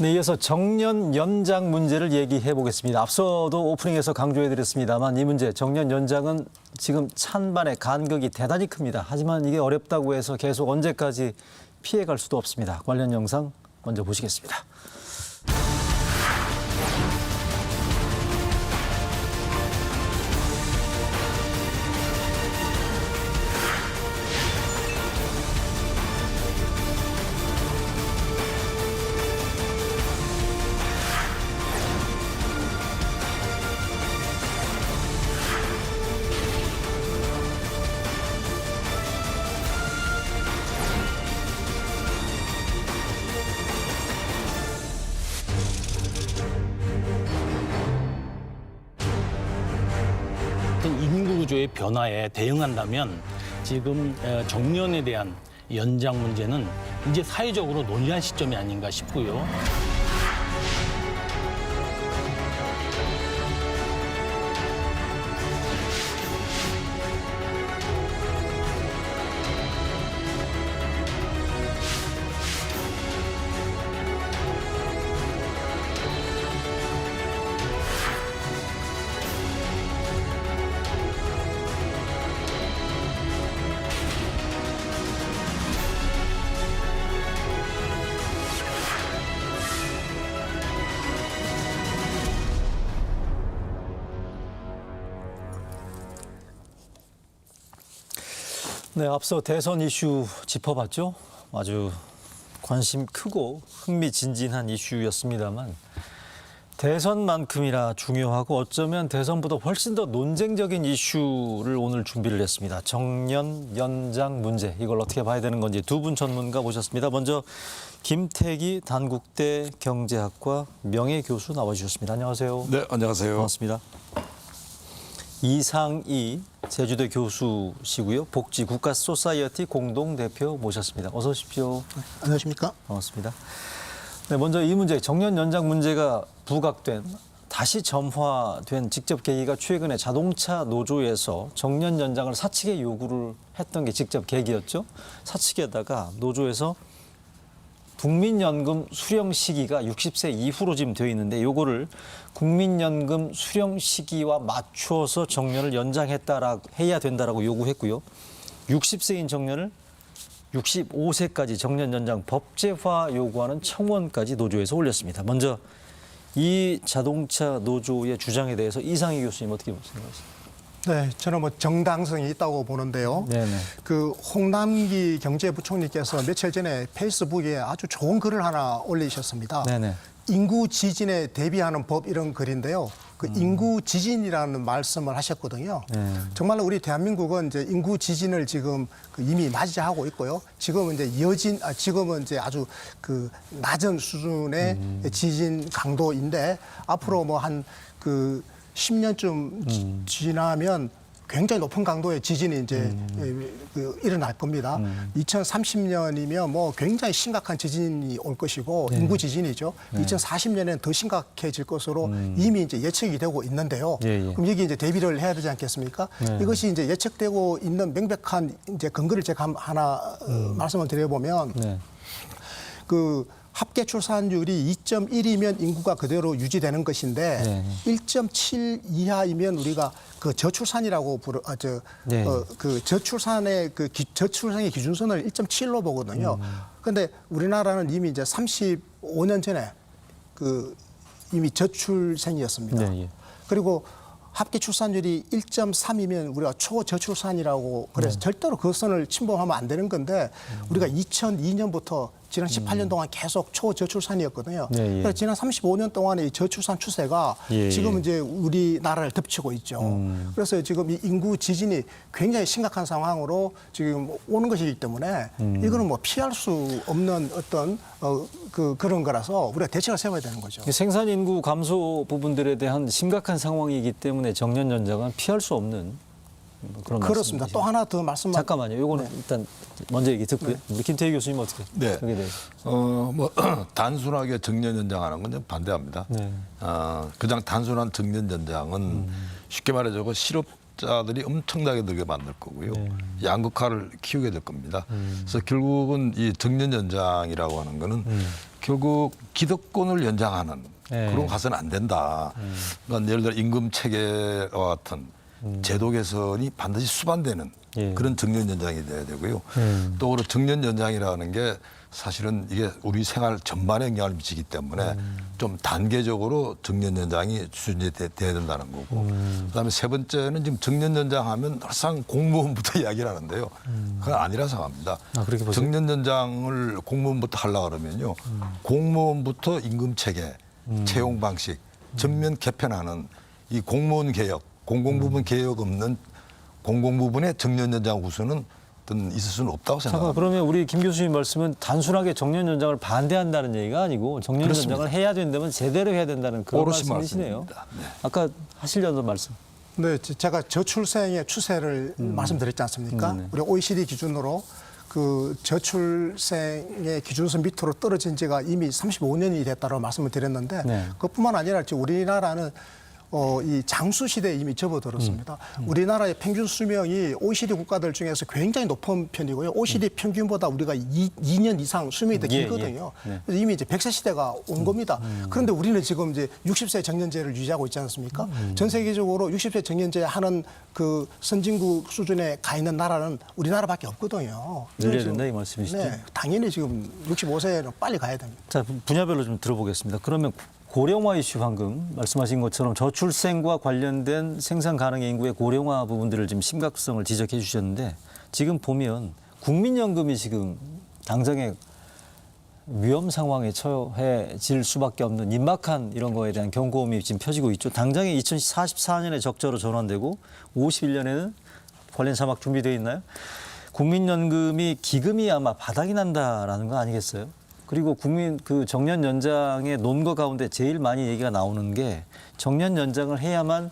네, 이어서 정년 연장 문제를 얘기해 보겠습니다. 앞서도 오프닝에서 강조해 드렸습니다만 이 문제 정년 연장은 지금 찬반의 간격이 대단히 큽니다. 하지만 이게 어렵다고 해서 계속 언제까지 피해 갈 수도 없습니다. 관련 영상 먼저 보시겠습니다. 어떤 인구 구조의 변화에 대응한다면 지금 어, 정년에 대한 연장 문제는 이제 사회적으로 논의할 시점이 아닌가 싶고요. 네, 앞서 대선 이슈 짚어봤죠. 아주 관심 크고 흥미진진한 이슈였습니다만 대선만큼이나 중요하고 어쩌면 대선보다 훨씬 더 논쟁적인 이슈를 오늘 준비를 했습니다. 정년 연장 문제 이걸 어떻게 봐야 되는 건지 두 분 전문가 모셨습니다. 먼저 김태기 단국대 경제학과 명예 교수 나와주셨습니다. 안녕하세요. 네, 안녕하세요. 반갑습니다. 이상희 제주대 교수시고요. 복지 국가 소사이어티 공동 대표 모셨습니다. 어서 오십시오. 안녕하십니까? 반갑습니다. 네, 먼저 이 문제 정년 연장 문제가 부각된 다시 점화된 직접 계기가 최근에 자동차 노조에서 정년 연장을 사측에 요구를 했던 게 직접 계기였죠. 사측에다가 노조에서 국민연금 수령 시기가 60세 이후로 지금 되어 있는데 요거를 국민연금 수령 시기와 맞춰서 정년을 연장했다라 해야 된다라고 요구했고요. 60세인 정년을 65세까지 정년 연장 법제화 요구하는 청원까지 노조에서 올렸습니다. 먼저 이 자동차 노조의 주장에 대해서 이상희 교수님 어떻게 생각하십니까? 네, 저는 뭐 정당성이 있다고 보는데요. 네네. 그 홍남기 경제부총리께서 며칠 전에 페이스북에 아주 좋은 글을 하나 올리셨습니다. 네네. 인구 지진에 대비하는 법 이런 글인데요. 그 인구 지진이라는 말씀을 하셨거든요. 네. 정말로 우리 대한민국은 이제 인구 지진을 지금 그 이미 맞이하고 있고요. 지금은 이제 여진, 아, 지금은 이제 아주 그 낮은 수준의 지진 강도인데 앞으로 뭐 한그 10년쯤 지나면 굉장히 높은 강도의 지진이 이제 그 일어날 겁니다. 2030년이면 뭐 굉장히 심각한 지진이 올 것이고 인구 지진이죠. 2040년에는 더 심각해질 것으로 이미 이제 예측이 되고 있는데요. 예, 예. 그럼 여기 이제 대비를 해야 되지 않겠습니까? 이것이 이제 예측되고 있는 명백한 이제 근거를 제가 한- 하나 어, 말씀을 드려보면 네. 그 합계 출산율이 2.1이면 인구가 그대로 유지되는 것인데 네. 1.7 이하이면 우리가 그 저출산이라고 부르 아, 저, 네. 어, 그 저출산의 그 기, 저출산의 기준선을 1.7로 보거든요. 음. 그런데 우리나라는 이미 이제 35년 전에 그 이미 저출생이었습니다. 네, 예. 그리고 합계 출산율이 1.3이면 우리가 초저출산이라고 그래서 네. 절대로 그 선을 침범하면 안 되는 건데 우리가 2002년부터 지난 18년 동안 계속 초저출산이었거든요. 네, 예. 그래서 지난 35년 동안의 이 저출산 추세가 예, 예. 지금 이제 우리나라를 덮치고 있죠. 음. 그래서 지금 이 인구 지진이 굉장히 심각한 상황으로 지금 오는 것이기 때문에 음. 이거는 뭐 피할 수 없는 어떤 어, 그 그런 거라서 우리가 대책을 세워야 되는 거죠. 생산 인구 감소 부분들에 대한 심각한 상황이기 때문에 정년 연장은 피할 수 없는 뭐 그런 그렇습니다. 말씀이시죠. 또 하나 더 말씀만 잠깐만요. 요거는 일단 먼저 얘기 듣고요. 우리 김태희 교수님 어떻게 네. 여기에 대해서 어, 뭐 단순하게 정년 연장하는 건좀 반대합니다. 네. 어, 그냥 단순한 정년 연장은 쉽게 말해서 그 실업 자들이 엄청나게 늘게 만들 거고요. 양극화를 키우게 될 겁니다. 그래서 결국은 이 정년 연장이라고 하는 거는 결국 기득권을 연장하는 네. 그런 가서는 안 된다. 그러니까 예를 들어 임금 체계와 같은 제도 개선이 반드시 수반되는 예. 그런 정년 연장이 돼야 되고요. 음. 또 그리고 정년 연장이라는 게 사실은 이게 우리 생활 전반에 영향을 미치기 때문에 좀 단계적으로 정년 연장이 추진이 돼- 돼야 된다는 거고. 그다음에 세 번째는 지금 정년 연장하면 항상 공무원부터 이야기를 하는데요. 그건 아니라서 합니다. 아? 정년 연장을 공무원부터 하려 그러면요. 공무원부터 임금 체계, 채용 방식 전면 개편하는 이 공무원 개혁, 공공부문 개혁 없는 공공부문의 정년 연장 우선은 어떤 있을 수는 없다고 잠깐 생각합니다. 그러면 우리 김 교수님 말씀은 단순하게 정년 연장을 반대한다는 얘기가 아니고 정년 그렇습니다. 연장을 해야 된다면 제대로 해야 된다는 그런 말씀이시네요. 네. 아까 하시려던 말씀. 네, 제- 제가 저출생의 추세를 말씀드렸지 않습니까? 우리 OECD 기준으로 그 저출생의 기준선 밑으로 떨어진 지가 이미 35년이 됐다고 말씀을 드렸는데 네. 그것뿐만 아니라 우리나라는 어, 이 장수 시대에 이미 접어들었습니다. 우리나라의 평균 수명이 OECD 국가들 중에서 굉장히 높은 편이고요. OECD 평균보다 우리가 이, 2년 이상 수명이 더 예, 예. 길거든요. 네. 이미 이제 100세 시대가 온 겁니다. 그런데 우리는 지금 이제 60세 정년제를 유지하고 있지 않습니까? 전 세계적으로 60세 정년제 하는 그 선진국 수준에 가 있는 나라는 우리나라밖에 없거든요. 늘려야 된다 이 말씀이시죠? 네, 당연히 지금 65세는 빨리 가야 됩니다. 자 분야별로 좀 들어보겠습니다. 그러면 고령화 이슈 방금 말씀하신 것처럼 저출생과 관련된 생산 가능의 인구의 고령화 부분들을 지금 심각성을 지적해 주셨는데 지금 보면 국민연금이 지금 당장에 위험 상황에 처해질 수밖에 없는 임박한 이런 거에 대한 경고음이 지금 펴지고 있죠. 당장에 2044년에 적자로 전환되고 51년에는 관련 자막 준비되어 있나요? 국민연금이 기금이 아마 바닥이 난다라는 거 아니겠어요? 그리고 국민 그 정년 연장의 논거 가운데 제일 많이 얘기가 나오는 게 정년 연장을 해야만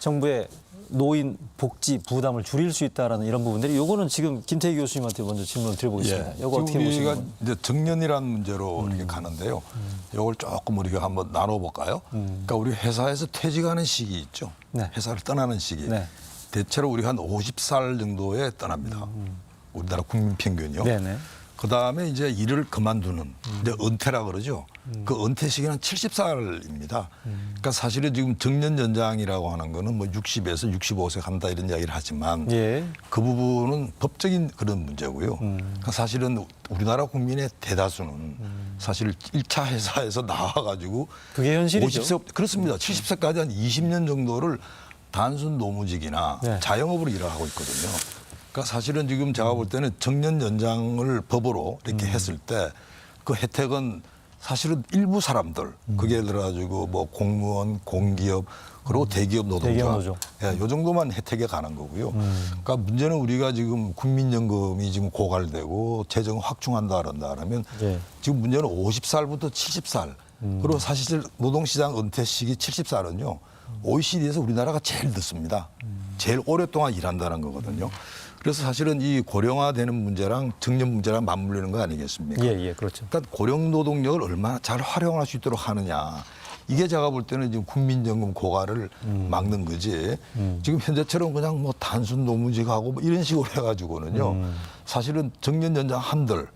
정부의 노인 복지 부담을 줄일 수 있다라는 이런 부분들이 요거는 지금 김태희 교수님한테 먼저 질문을 드려보겠습니다. 예. 요거 어떻게 보시는 우리가? 이제 정년이라는 문제로 이렇게 가는데요. 이걸 조금 우리가 한번 나눠볼까요? 그러니까 우리 회사에서 퇴직하는 시기 있죠. 네. 회사를 떠나는 시기. 네. 대체로 우리가 한 50살 정도에 떠납니다. 우리나라 국민 평균이요. 네네. 그 다음에 이제 일을 그만두는 이제 은퇴라 그러죠. 그 은퇴 시기는 70살입니다. 그러니까 사실은 지금 정년 연장이라고 하는 거는 뭐 60에서 65세 간다 이런 이야기를 하지만 예. 그 부분은 법적인 그런 문제고요. 그러니까 사실은 우리나라 국민의 대다수는 사실 1차 회사에서 나와가지고 그게 현실이죠. 50세 그렇습니다. 70세까지 한 20년 정도를 단순 노무직이나 네. 자영업으로 일을 하고 있거든요. 그러니까 사실은 지금 제가 볼 때는 정년 연장을 법으로 음. 이렇게 했을 때 그 혜택은 사실은 일부 사람들 음. 그게 들어가지고 뭐 공무원, 공기업 그리고 대기업 노동자 대기업 노조. 음. 예, 요 정도만 혜택에 가는 거고요. 그러니까 문제는 우리가 지금 국민연금이 지금 고갈되고 재정 확충한다 그런다 그러면 예. 지금 문제는 50살부터 70살 음. 그리고 사실 노동시장 은퇴 시기 70살은요 OECD에서 우리나라가 제일 늦습니다. 음. 제일 오랫동안 일한다는 거거든요. 그래서 사실은 이 고령화되는 문제랑 정년 문제랑 맞물리는 거 아니겠습니까? 예, 예, 그렇죠. 그러니까 고령 노동력을 얼마나 잘 활용할 수 있도록 하느냐. 이게 제가 볼 때는 지금 국민연금 고갈을 음. 막는 거지. 지금 현재처럼 그냥 뭐 단순 노무직하고 뭐 이런 식으로 해가지고는요. 음. 사실은 정년 연장 한들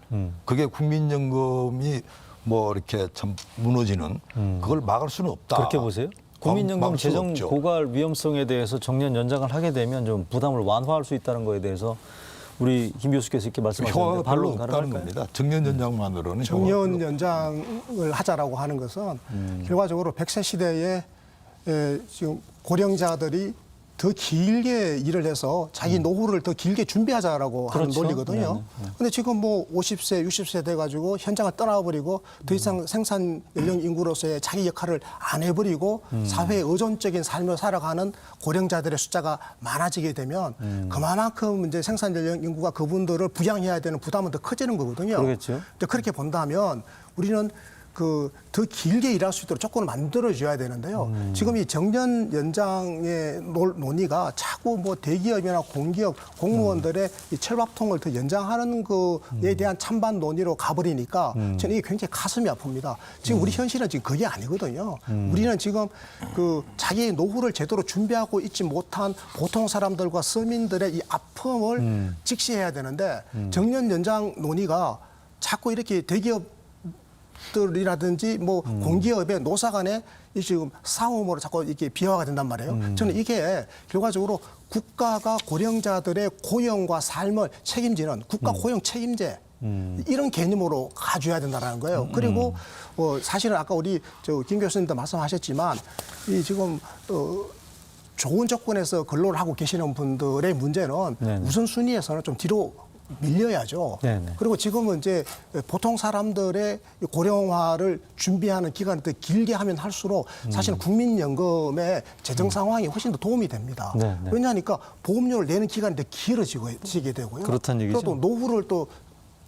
그게 국민연금이 뭐 이렇게 참 무너지는 그걸 막을 수는 없다. 음. 그렇게 보세요? 국민연금 재정 없죠. 고갈 위험성에 대해서 정년 연장을 하게 되면 좀 부담을 완화할 수 있다는 거에 대해서 우리 김 교수께서 이렇게 말씀하셨는데 효과가 별로 반론 없다는? 겁니다. 정년 연장만으로는 정년 연장을 하자라고 하는 것은 결과적으로 100세 시대에 에, 지금 고령자들이 더 길게 일을 해서 자기 노후를 더 길게 준비하자라고 하는 그렇죠. 논리거든요. 근데 지금 뭐 50세, 60세 돼 가지고 현장을 떠나버리고 더 이상 생산 연령 인구로서의 자기 역할을 안 해버리고 사회 의존적인 삶을 살아가는 고령자들의 숫자가 많아지게 되면 그만큼 이제 생산 연령 인구가 그분들을 부양해야 되는 부담은 더 커지는 거거든요. 그러겠죠. 근데 그렇게 본다면 우리는 그 더 길게 일할 수 있도록 조건을 만들어 줘야 되는데요. 음. 지금 이 정년 연장의 논- 논의가 자꾸 뭐 대기업이나 공기업 공무원들의 음. 이 철밥통을 더 연장하는 거에 대한 찬반 논의로 가버리니까 음. 저는 이게 굉장히 가슴이 아픕니다. 지금 우리 현실은 지금 그게 아니거든요. 우리는 지금 그 자기의 노후를 제대로 준비하고 있지 못한 보통 사람들과 서민들의 이 아픔을 직시해야 되는데 정년 연장 논의가 자꾸 이렇게 대기업 기업들이라든지 뭐 음. 공기업의 노사 간에 이 지금 싸움으로 자꾸 이렇게 비화가 된단 말이에요. 음. 저는 이게 결과적으로 국가가 고령자들의 고용과 삶을 책임지는 국가 음. 고용 책임제 이런 개념으로 가져야 된다는 거예요. 음. 그리고 어, 사실은 아까 우리 저 김 교수님도 말씀하셨지만 이 지금 어, 좋은 조건에서 근로를 하고 계시는 분들의 문제는 네네. 우선순위에서는 좀 뒤로 밀려야죠. 네네. 그리고 지금은 이제 보통 사람들의 이 고령화를 준비하는 기간을 더 길게 하면 할수록 사실 은 국민연금의 재정 상황이 훨씬 더 도움이 됩니다. 음. 네네. 왜냐하니까 보험료를 내는 기간이 더 길어지게 되고요. 그렇다는 얘기죠. 또 노후를 또,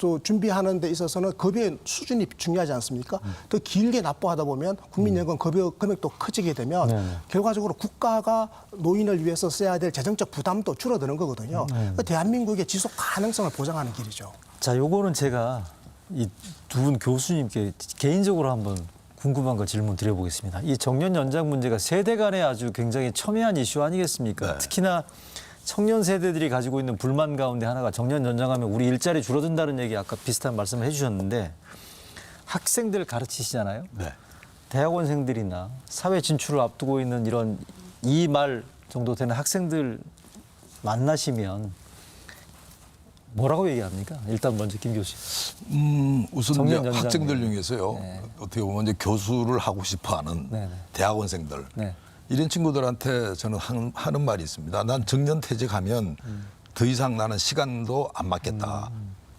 또 준비하는 데 있어서는 급여의 수준이 중요하지 않습니까? 음. 더 길게 납부하다 보면 국민연금 급여 금액도 커지게 되면 네네. 결과적으로 국가가 노인을 위해서 써야 될 재정적 부담도 줄어드는 거거든요. 네. 그러니까 대한민국의 지속 가능성을 보장하는 길이죠. 자, 요거는 제가 이 두 분 교수님께 개인적으로 한번 궁금한 거 질문 드려보겠습니다. 이 정년 연장 문제가 세대 간에 아주 굉장히 첨예한 이슈 아니겠습니까? 네. 특히나 청년 세대들이 가지고 있는 불만 가운데 하나가 정년 연장하면 우리 일자리 줄어든다는 얘기 아까 비슷한 말씀을 해주셨는데 학생들 가르치시잖아요. 네. 대학원생들이나 사회 진출을 앞두고 있는 이런 이 말 정도 되는 학생들 만나시면 뭐라고 얘기합니까? 일단 먼저 김 교수. 음, 우선 이제. 학생들 중에서요. 네. 어떻게 보면 이제 교수를 하고 싶어하는 네, 네. 대학원생들 네. 이런 친구들한테 저는 하는, 하는 말이 있습니다. 난 정년 퇴직하면 더 이상 나는 시간도 안 맞겠다.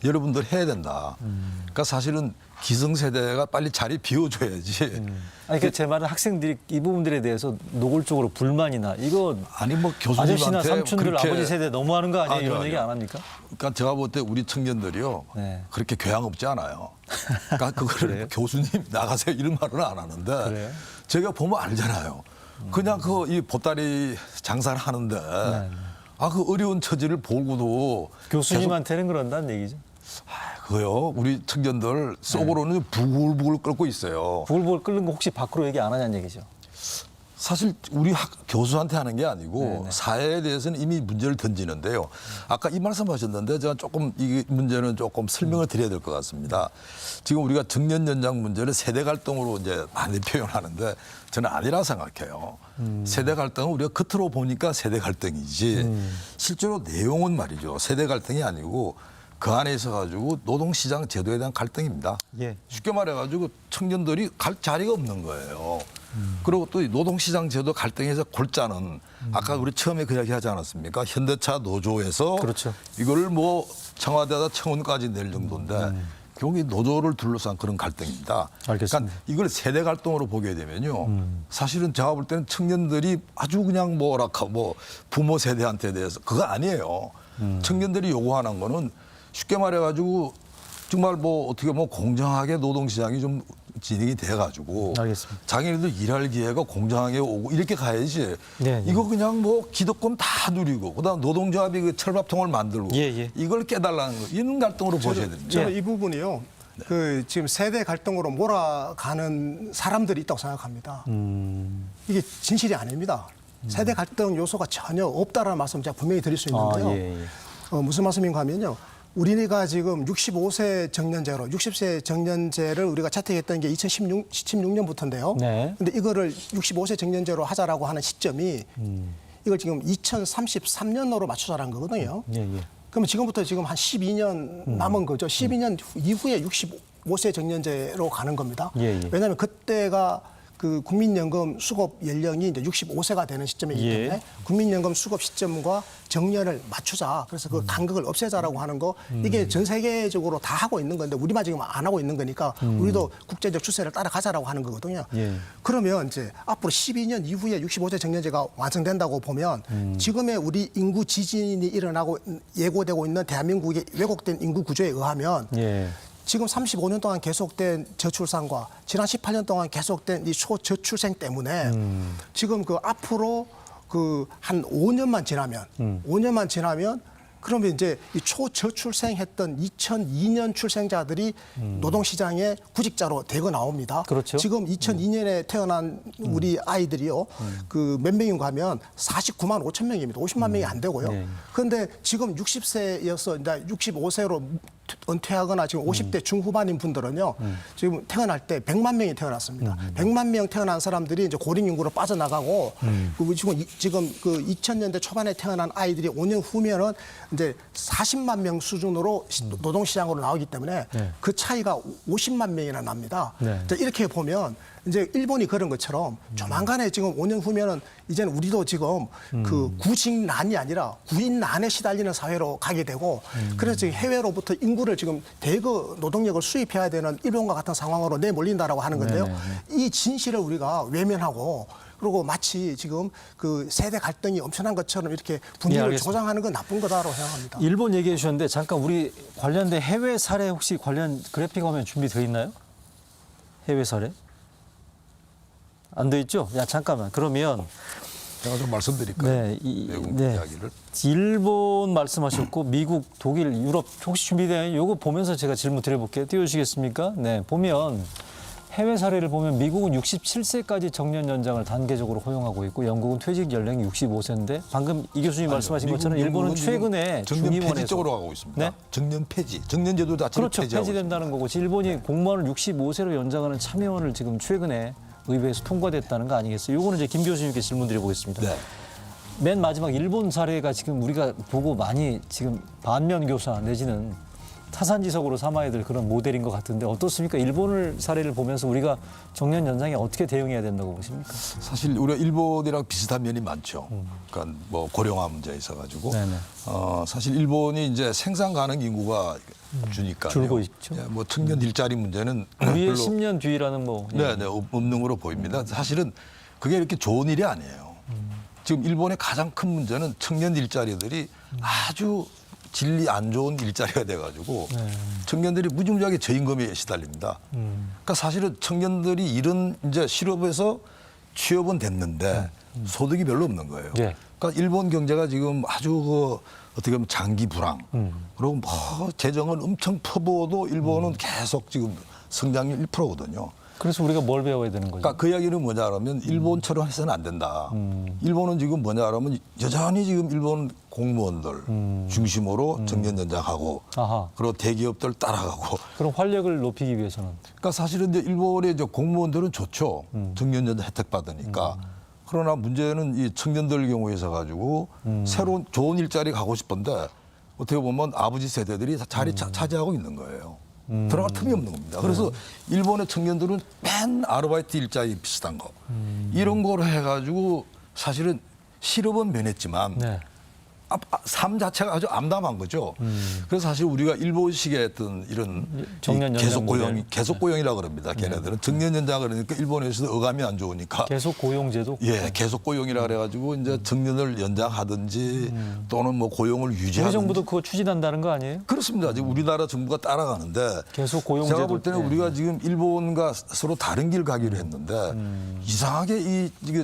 여러분들 해야 된다. 그러니까 사실은 기성세대가 빨리 자리 비워줘야지. 아니 그러니까 제 말은 학생들이 이 부분들에 대해서 노골적으로 불만이나 이거 아니 뭐 아저씨나 교수님한테 삼촌들 그렇게 아버지 세대 너무하는 거 아니에요? 아니요, 이런 얘기 아니요. 안 합니까? 그러니까 제가 볼 때 우리 청년들이요 네. 그렇게 교양 없지 않아요. 그러니까 그거를? 교수님 나가세요 이런 말은 안 하는데 그래요? 제가 보면 알잖아요. 그냥 그 이 보따리 장사를 하는데 네, 아그 어려운 처지를 보고도 교수님한테는 그런다는 얘기죠. 아, 그거요 우리 청년들 속으로는 부글부글 끓고 있어요. 부글부글 끓는 거 혹시 밖으로 얘기 안 하냐는 얘기죠. 사실 우리 학, 교수한테 하는 게 아니고 네네. 사회에 대해서는 이미 문제를 던지는데요. 아까 이 말씀하셨는데 제가 조금 이 문제는 조금 설명을 드려야 될 것 같습니다. 지금 우리가 정년 연장 문제를 세대 갈등으로 이제 많이 표현하는데 저는 아니라 생각해요. 세대 갈등은 우리가 겉으로 보니까 세대 갈등이지 실제로 내용은 말이죠. 세대 갈등이 아니고 그 안에 있어 가지고 노동시장 제도에 대한 갈등입니다. 예. 쉽게 말해 가지고 청년들이 갈 자리가 없는 거예요. 그리고 또이 노동시장 제도 갈등에서 골자는 아까 우리 처음에 그 이야기 하지 않았습니까? 현대차 노조에서 그렇죠. 이걸 뭐 청와대에다 청원까지 낼 정도인데 결국 이 노조를 둘러싼 그런 갈등입니다. 알겠습니다. 그러니까 이걸 세대 갈등으로 보게 되면요. 사실은 제가 볼 때는 청년들이 아주 그냥 뭐랄까 뭐 부모 세대한테 대해서 그거 아니에요. 청년들이 요구하는 거는 쉽게 말해가지고 정말 뭐 어떻게 보면 공정하게 노동시장이 좀 진행이 돼가지고 알겠습니다. 자기네들 일할 기회가 공정하게 오고 이렇게 가야지. 네, 네. 이거 그냥 뭐 기득권 다 누리고 그다음 노동조합이 그 철밥통을 만들고 예, 예. 이걸 깨달라는 거 이런 갈등으로 보셔야 됩니다. 저는 예. 이 부분이요. 그 지금 세대 갈등으로 몰아가는 사람들이 있다고 생각합니다. 음. 이게 진실이 아닙니다. 세대 갈등 요소가 전혀 없다라는 말씀 제가 분명히 드릴 수 있는데요. 아, 예, 예. 어, 무슨 말씀인가 하면요. 우리가 지금 65세 정년제로 60세 정년제를 우리가 채택했던 게 2016, 16년부터인데요. 네. 근데 이거를 65세 정년제로 하자라고 하는 시점이 음. 이걸 지금 2033년으로 맞추자라는 거거든요. 예, 예. 그러면 지금부터 지금 한 12년 남은 거죠. 12년 이후에 65세 정년제로 가는 겁니다. 예, 예. 왜냐하면 그때가 그 국민연금 수급 연령이 이제 65세가 되는 시점이기 예. 때문에 국민연금 수급 시점과 정년을 맞추자. 그래서 음. 그 간극을 없애자라고 하는 거 이게 전 세계적으로 다 하고 있는 건데 우리만 지금 안 하고 있는 거니까 우리도 국제적 추세를 따라가자라고 하는 거거든요. 음. 예. 그러면 이제 앞으로 12년 이후에 65세 정년제가 완성된다고 보면 지금의 우리 인구 지진이 일어나고 예고되고 있는 대한민국의 왜곡된 인구 구조에 의하면 예. 지금 35년 동안 계속된 저출산과 지난 18년 동안 계속된 이 초저출생 때문에 지금 그 앞으로 그 한 5년만 지나면 5년만 지나면 그러면 이제 이 초저출생했던 2002년 출생자들이 노동시장에 구직자로 대거 나옵니다. 그렇죠. 지금 2002년에 태어난 우리 아이들이요. 그몇 명인가 하면 49만 5천 명입니다. 50만 명이 안 되고요. 네. 그런데 지금 60세여서 이제 65세로 은퇴하거나 지금 50대 중후반인 분들은요. 지금 태어날 때 100만 명이 태어났습니다. 음. 100만 명 태어난 사람들이 이제 고龄 인구로 빠져나가고 음. 그리고 지금 이- 지금 그 2000년대 초반에 태어난 아이들이 5년 후면은 이제 40만 명 수준으로 시- 노동 시장으로 나오기 때문에 음. 네. 그 차이가 50만 명이나 납니다. 네. 자, 이렇게 보면 이제 일본이 그런 것처럼 조만간에 지금 5년 후면은 이제는 우리도 지금 그 구직난이 아니라 구인난에 시달리는 사회로 가게 되고 그래서 지금 해외로부터 인구를 지금 대거 노동력을 수입해야 되는 일본과 같은 상황으로 내몰린다라고 하는 건데요. 이 진실을 우리가 외면하고 그리고 마치 지금 그 세대 갈등이 엄청난 것처럼 이렇게 예, 분위기를 알겠습니다. 조장하는 건 나쁜 거다라고 생각합니다. 일본 얘기해 주셨는데 잠깐 우리 관련된 해외 사례 혹시 관련 그래픽 화면 준비되어 있나요? 해외 사례? 안 돼 있죠? 야 잠깐만. 그러면 제가 좀 말씀드릴까요? 네, 이, 외국 네. 이야기를. 일본 말씀하셨고 미국, 독일, 유럽 혹시 준비되나요? 요거 보면서 제가 질문 드려볼게요. 띄워주시겠습니까? 네, 보면 해외 사례를 보면 미국은 67세까지 정년 연장을 단계적으로 허용하고 있고 영국은 퇴직 연령이 65세인데 방금 이 교수님 말씀하신 미국, 것처럼 일본은 최근에 정년 중위원회에서 폐지 쪽으로 가고 있습니다. 네? 정년 폐지, 정년 제도 자체를 그렇죠. 폐지하고 폐지된다는 거고 일본이 공무원을 65세로 연장하는 참여원을 지금 최근에 의회에서 통과됐다는 거 아니겠어요? 요거는 이제 김 교수님께 질문 드려보겠습니다. 네. 맨 마지막 일본 사례가 지금 우리가 보고 많이 지금 반면 교사 내지는 타산지석으로 삼아야 될 그런 모델인 것 같은데 어떻습니까? 일본을 사례를 보면서 우리가 정년 연장에 어떻게 대응해야 된다고 보십니까? 사실 우리가 일본이랑 비슷한 면이 많죠. 그러니까 뭐 고령화 문제 있어 가지고 음. 네네. 어, 사실 일본이 이제 생산 가능 인구가 주니까 음. 줄고 있죠. 음. 뭐 청년 일자리 문제는 우리의 별로 10년 뒤라는 뭐 예. 네, 네, 없는 거로 보입니다. 사실은 그게 이렇게 좋은 일이 아니에요. 지금 일본의 가장 큰 문제는 청년 일자리들이 아주 질리 안 좋은 일자리가 돼가지고 청년들이 무지무지하게 저임금에 시달립니다. 그러니까 사실은 청년들이 이런 이제 실업에서 취업은 됐는데 소득이 별로 없는 거예요. 예. 그러니까 일본 경제가 지금 아주 그 어떻게 보면 장기 불황 그리고 뭐 재정은 엄청 퍼부어도 일본은 계속 지금 성장률 1%거든요. 그래서 우리가 뭘 배워야 되는 거죠? 그러니까 그 이야기는 뭐냐 하면 일본처럼 해서는 안 된다. 일본은 지금 뭐냐 하면 여전히 지금 일본 공무원들 중심으로 정년 연장하고 아하. 그리고 대기업들 따라가고 그럼 활력을 높이기 위해서는 그러니까 사실은 이제 일본의 이제 공무원들은 좋죠. 정년 연장 혜택 받으니까. 그러나 문제는 이 청년들 경우에서 가지고 새로운 좋은 일자리 가고 싶은데 어떻게 보면 아버지 세대들이 다 자리 차, 차지하고 있는 거예요. 들어갈 틈이 없는 겁니다. 그래서 일본의 청년들은 맨 아르바이트 일자리 비슷한 거 이런 걸 해가지고 사실은 실업은 면했지만 네. 아, 아, 삶 자체가 아주 암담한 거죠. 그래서 사실 우리가 일본식의 어떤 이런 음. 정년 계속 고용. 네. 계속 고용이라 그럽니다. 걔네들은 정년 연장 그러니까 일본에서도 어감이 안 좋으니까 계속 고용제도 예, 계속 고용이라 그래가지고 이제 정년을 연장하든지 또는 뭐 고용을 우리 유지하든지 정부도 그거 추진한다는 거 아니에요? 그렇습니다. 지금 우리나라 정부가 따라가는데 계속 고용제도 제가 볼 때는 네. 우리가 지금 일본과 서로 다른 길 가기로 했는데 음. 이상하게 이 이게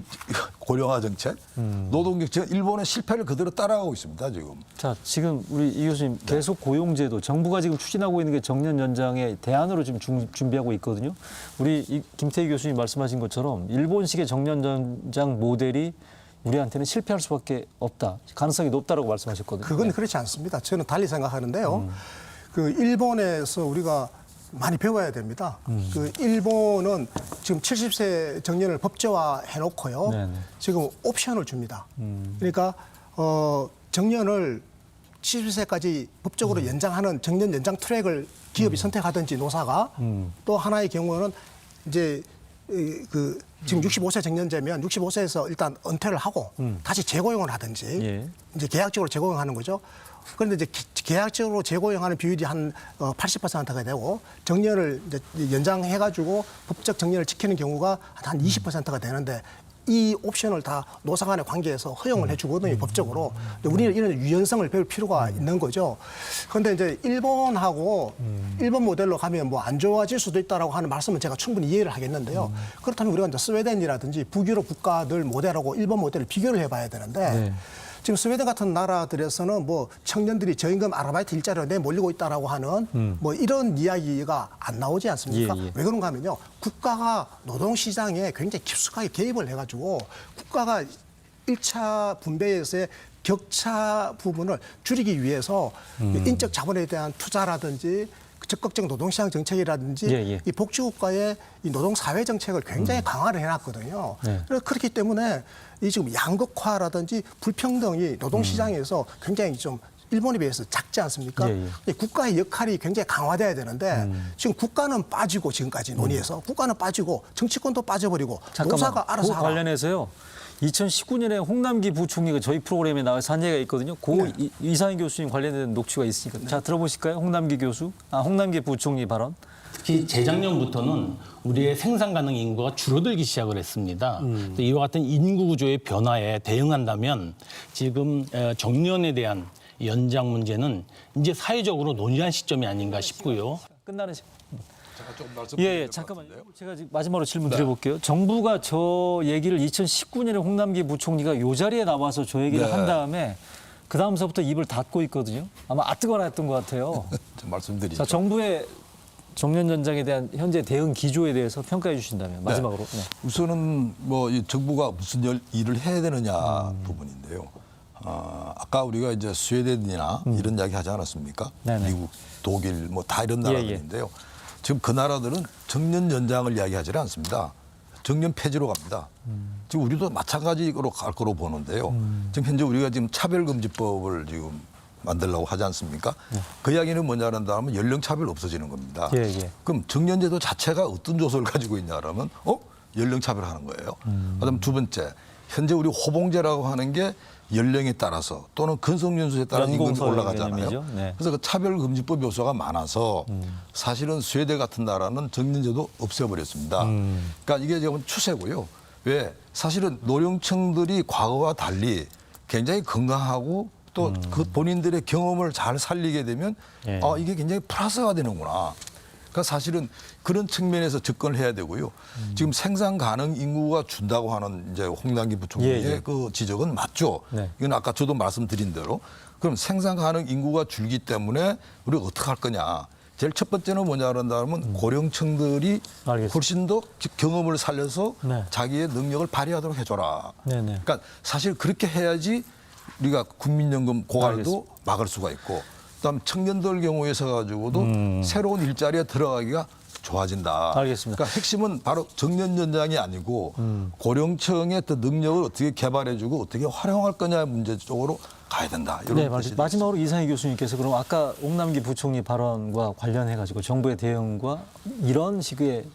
고령화 정책, 음. 노동 정책 일본의 실패를 그대로 따라가고 있습니다 지금. 자, 지금 우리 이 교수님 계속 고용제도 정부가 지금 추진하고 있는 게 정년 연장의 대안으로 지금 중- 준비하고 있거든요. 우리 이 김태희 교수님 말씀하신 것처럼 일본식의 정년 연장 모델이 우리한테는 실패할 수밖에 없다. 가능성이 높다라고 말씀하셨거든요. 그건 그렇지 않습니다. 저는 달리 생각하는데요. 그 일본에서 우리가 많이 배워야 됩니다. 그 일본은 지금 70세 정년을 법제화 해놓고요. 네네. 지금 옵션을 줍니다. 그러니까 어, 정년을 70세까지 법적으로 연장하는 정년 연장 트랙을 기업이 선택하든지 노사가 또 하나의 경우는 이제 이, 그 지금 65세 정년제면 65세에서 일단 은퇴를 하고 다시 재고용을 하든지 예. 이제 계약적으로 재고용하는 거죠. 그런데 이제 기- 계약적으로 재고용하는 비율이 한 80%가 되고 정년을 이제 연장해가지고 법적 정년을 지키는 경우가 한 20%가 되는데 이 옵션을 다 노사 간의 관계에서 허용을 해주거든요, 법적으로. 근데 우리는 이런 유연성을 배울 필요가 있는 거죠. 그런데 이제 일본하고 일본 모델로 가면 뭐 안 좋아질 수도 있다라고 하는 말씀은 제가 충분히 이해를 하겠는데요. 그렇다면 우리가 이제 스웨덴이라든지 북유럽 국가들 모델하고 일본 모델을 비교를 해봐야 되는데 네. 지금 스웨덴 같은 나라들에서는 뭐 청년들이 저임금 아르바이트 일자리로 내몰리고 있다라고 하는 뭐 이런 이야기가 안 나오지 않습니까? 예, 예. 왜 그런가 하면요. 국가가 노동 시장에 굉장히 깊숙하게 개입을 해 가지고 국가가 일차 분배에서의 격차 부분을 줄이기 위해서 음. 인적 자본에 대한 투자라든지 그 적극적 노동시장 정책이라든지 예, 예. 이 복지국가의 이 노동 사회 정책을 굉장히 강화를 해놨거든요. 음. 네. 그래서 그렇기 때문에 이 지금 양극화라든지 불평등이 노동 시장에서 굉장히 좀 일본에 비해서 작지 않습니까? 음. 예, 예. 이 국가의 역할이 굉장히 강화돼야 되는데 지금 국가는 빠지고 지금까지 논의해서 국가는 빠지고 정치권도 빠져버리고 노사가 알아서 그. 관련해서요. 2019년에 홍남기 부총리가 저희 프로그램에 나와서 한 얘기가 있거든요. 고 네. 이- 이상희 교수님 관련된 녹취가 있으니까 자 들어보실까요? 홍남기 교수, 아 홍남기 부총리 발언. 특히 재작년부터는 우리의 생산 가능 인구가 줄어들기 시작을 했습니다. 그래서 이와 같은 인구 구조의 변화에 대응한다면 지금 어, 정년에 대한 연장 문제는 이제 사회적으로 논의한 시점이 아닌가 싶고요. 끝나는 시. 제가 조금 말씀 예, 예 잠깐만요. 제가 지금 마지막으로 질문 드려볼게요. 정부가 저 얘기를 2019년에 홍남기 부총리가 요 자리에 나와서 저 얘기를 네. 한 다음에 그 다음서부터 입을 닫고 있거든요. 아마 아뜨거나 했던 것 같아요. 좀 말씀드리죠. 자, 정부의 정년 연장에 대한 현재 대응 기조에 대해서 평가해 주신다면 마지막으로. 네. 우선은 뭐 이 정부가 무슨 일- 일을 해야 되느냐 음. 부분인데요. 아, 아까 우리가 이제 스웨덴이나 이런 이야기 하지 않았습니까? 음. 네네. 미국, 독일 뭐 다 이런 예, 예. 나라들인데요. 지금 그 나라들은 정년 연장을 이야기하지 않습니다. 정년 폐지로 갑니다. 음. 지금 우리도 마찬가지로 갈 거로 보는데요. 지금 현재 우리가 지금 차별금지법을 지금 만들려고 하지 않습니까? 그 이야기는 뭐냐는 다음에 연령 차별 없어지는 겁니다. 네. 예, 예. 그럼 정년제도 자체가 어떤 조서를 가지고 있냐라면 어 연령 차별하는 거예요. 음. 그다음 두 번째 현재 우리 호봉제라고 하는 게 연령에 따라서 또는 근속연수에 따라 임금이 올라가잖아요. 네. 음. 그래서 그 차별금지법 요소가 많아서 사실은 스웨덴 같은 나라는 정년제도 없애버렸습니다. 음. 그러니까 이게 지금 추세고요. 왜 사실은 노령층들이 과거와 달리 굉장히 건강하고 또 그 본인들의 경험을 잘 살리게 되면 음. 예. 아 이게 굉장히 플러스가 되는구나. 그러니까 사실은 그런 측면에서 접근을 해야 되고요. 음. 지금 생산 가능 인구가 준다고 하는 이제 홍남기 부총리의 예, 예. 그 지적은 맞죠. 네. 이건 아까 저도 말씀드린 대로 그럼 생산 가능 인구가 줄기 때문에 우리가 어떻게 할 거냐. 제일 첫 번째는 뭐냐 그런다면 고령층들이 음. 알겠습니다. 훨씬 더 경험을 살려서 네. 자기의 능력을 발휘하도록 해줘라. 네네. 그러니까 사실 그렇게 해야지 우리가 국민연금 고갈도. 막을 수가 있고 그다음 청년들 경우에서 가지고도 새로운 일자리에 들어가기가 좋아진다. 음. 알겠습니다. 그러니까 핵심은 바로 정년 연장이 아니고 고령층의 또 능력을 어떻게 개발해주고 어떻게 활용할 거냐 문제 쪽으로 가야 된다. 이런 네, 마지- 마지막으로 이상희 교수님께서 그럼 아까 옥남기 부총리 발언과 관련해 가지고 정부의 대응과 이런 식의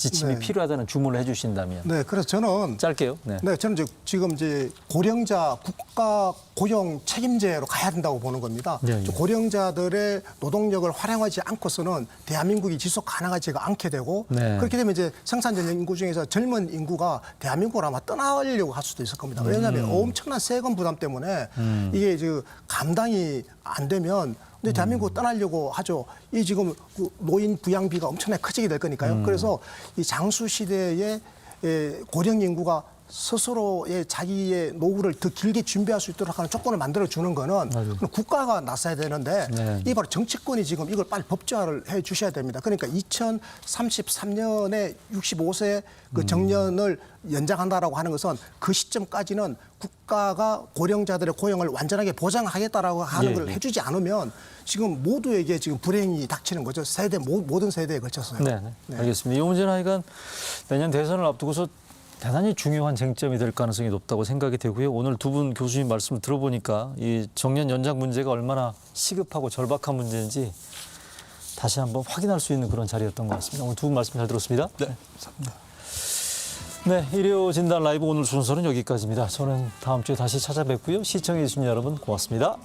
지침이 네. 필요하다는 주문을 해주신다면 네, 그래서 저는 짧게요. 네. 네, 저는 이제 지금 이제 고령자 국가 고용 책임제로 가야 된다고 보는 겁니다. 네, 예. 저 고령자들의 노동력을 활용하지 않고서는 대한민국이 지속 가능하지가 않게 되고 네. 그렇게 되면 이제 생산전 인구 중에서 젊은 인구가 대한민국을 아마 떠나려고 할 수도 있을 겁니다. 왜냐하면 음. 엄청난 세금 부담 때문에 이게 그 감당이 안 되면 근데 대한민국 떠나려고 하죠. 이 지금 그 노인 부양비가 엄청나게 커지게 될 거니까요. 그래서 이 장수 시대에 예, 고령 인구가 스스로의 자기의 노후를 더 길게 준비할 수 있도록 하는 조건을 만들어 주는 거는 국가가 나서야 되는데 네. 이 바로 정치권이 지금 이걸 빨리 법제화를 해 주셔야 됩니다. 그러니까 2033년에 65세 그 정년을 연장한다라고 하는 것은 그 시점까지는 국가가 고령자들의 고용을 완전하게 보장하겠다라고 하는 예, 걸 예. 해주지 않으면 지금 모두에게 지금 불행이 닥치는 거죠. 세대 모, 모든 세대에 걸쳐서요. 네, 네. 알겠습니다. 이 문제는 하여간 내년 대선을 앞두고서 대단히 중요한 쟁점이 될 가능성이 높다고 생각이 되고요. 오늘 두 분 교수님 말씀을 들어보니까 이 정년 연장 문제가 얼마나 시급하고 절박한 문제인지 다시 한번 확인할 수 있는 그런 자리였던 것 같습니다. 오늘 두 분 말씀 잘 들었습니다. 네, 감사합니다. 네, 일요 진단 라이브 오늘 순서는 여기까지입니다. 저는 다음 주에 다시 찾아뵙고요. 시청해 주신 여러분 고맙습니다.